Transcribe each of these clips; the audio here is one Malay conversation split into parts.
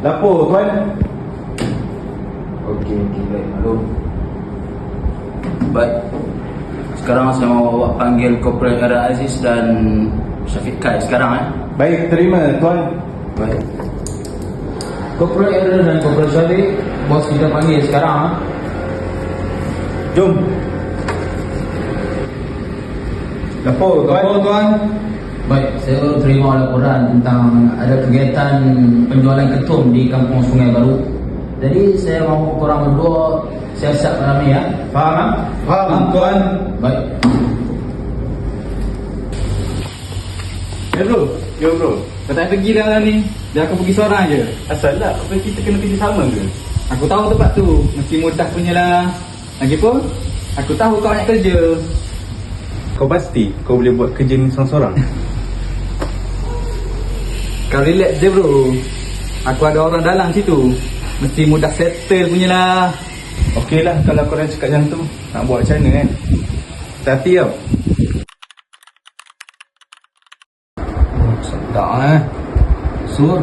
tuan? Okey, okey, baik, maklum. Baik. Sekarang saya mau awak panggil Corporal Era Aziz dan Syafiq Kai sekarang eh. Baik, terima tuan. Baik. Corporal Era dan Corporal Syafiq, bos kita panggil sekarang eh. Jom. Dapur tuan. Apa tuan? Baik, saya baru terima laporan tentang ada kegiatan penjualan ketum di kampung Sungai Baru. Jadi saya mahu korang berdua siap-siap malam ni ya. Faham tak? Faham tuan. Baik. Ya bro, ya bro. Kau tak pergi dah lah ni. Dah aku pergi seorang je. Asal lah, apa kita kena kerja sama ke? Aku tahu tempat tu. Mesti mudah punya lah. Lagipun, aku tahu kau nak kerja. Kau pasti kau boleh buat kerja ni seorang-seorang? Kau relax je bro. Aku ada orang dalam situ. Mesti mudah settle punya lah. Okey lah kalau korang cakap macam tu. Nak buat macam mana kan? Hati-hati tau. Sedap eh. Sur.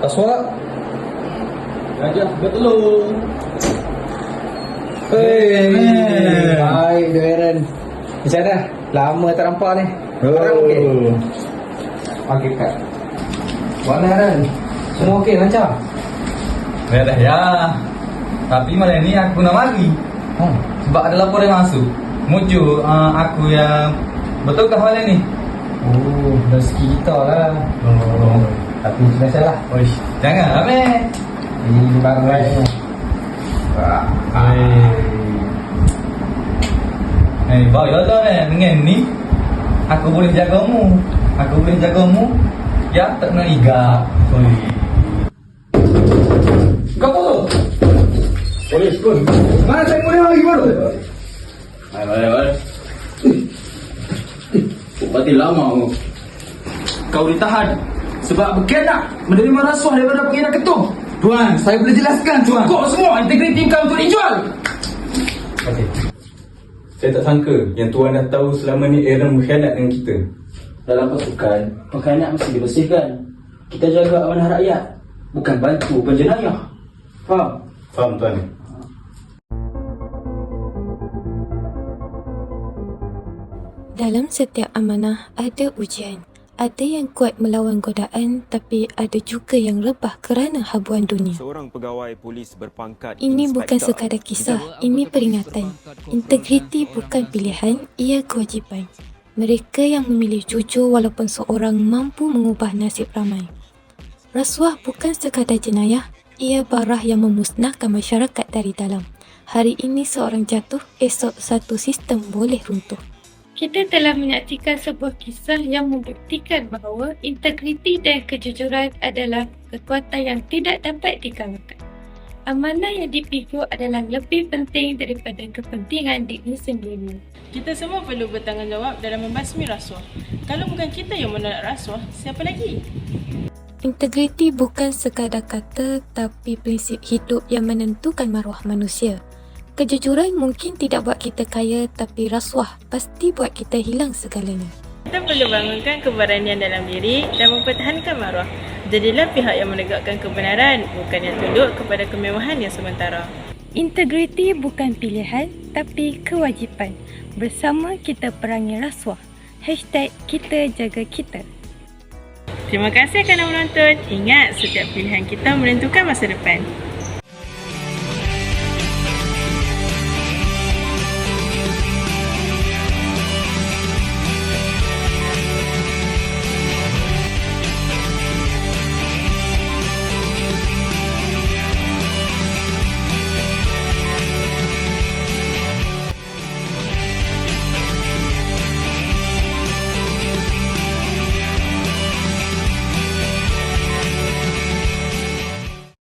Aswak. Gajah bertelur. Hei. Macam mana? Lama tak nampak ni. Sekarang okey? Okey, Kak. Mana Aaron? Semua okey, lancar? Ya dah ya. Tapi malam ni aku nak mari. Hmm. Sebab ada laporan masuk. Muju uh, aku yang betulkah malam ni? Oh, rezeki kita lah. Oh. Tapi biasalah. Oish, jangan Amir. Ini barang lain. Bawa ya tak eh dengan ni. Aku boleh jagamu. Aku boleh jagamu. Ya, tak nak iga. Oi. Kau tu? Polis pun. Mana saya boleh lagi baru? Baik, baik, baik. Berarti lama kau. Kau ditahan sebab berkenak menerima rasuah daripada pengkhianat ketum. Tuan, saya boleh jelaskan tuan. Kau semua integriti kau untuk dijual. Okey. Saya tak sangka yang tuan dah tahu selama ni Aaron berkhianat dengan kita. Dalam pasukan, pengkhianat mesti dibersihkan. Kita jaga amanah rakyat, bukan bantu penjenayah. Faham? Faham tuan? Dalam setiap amanah ada ujian. Ada yang kuat melawan godaan tapi ada juga yang rebah kerana habuan dunia. Seorang pegawai polis berpangkat Ini bukan sekadar kisah, ini peringatan. Integriti bukan pilihan, ia kewajipan. Mereka yang memilih jujur walaupun seorang mampu mengubah nasib ramai. Rasuah bukan sekadar jenayah, ia barah yang memusnahkan masyarakat dari dalam. Hari ini seorang jatuh, esok satu sistem boleh runtuh. Kita telah menyaksikan sebuah kisah yang membuktikan bahawa integriti dan kejujuran adalah kekuatan yang tidak dapat dikalahkan. Amanah yang dipikul adalah lebih penting daripada kepentingan diri sendiri. Kita semua perlu bertanggungjawab dalam membasmi rasuah. Kalau bukan kita yang menolak rasuah, siapa lagi? Integriti bukan sekadar kata tapi prinsip hidup yang menentukan maruah manusia. Kejujuran mungkin tidak buat kita kaya tapi rasuah pasti buat kita hilang segalanya. Kita perlu bangunkan keberanian dalam diri dan mempertahankan maruah. Jadilah pihak yang menegakkan kebenaran, bukan yang tunduk kepada kemewahan yang sementara. Integriti bukan pilihan tapi kewajipan. Bersama kita perangi rasuah. Hashtag kita jaga kita. Terima kasih kerana menonton. Ingat, setiap pilihan kita menentukan masa depan.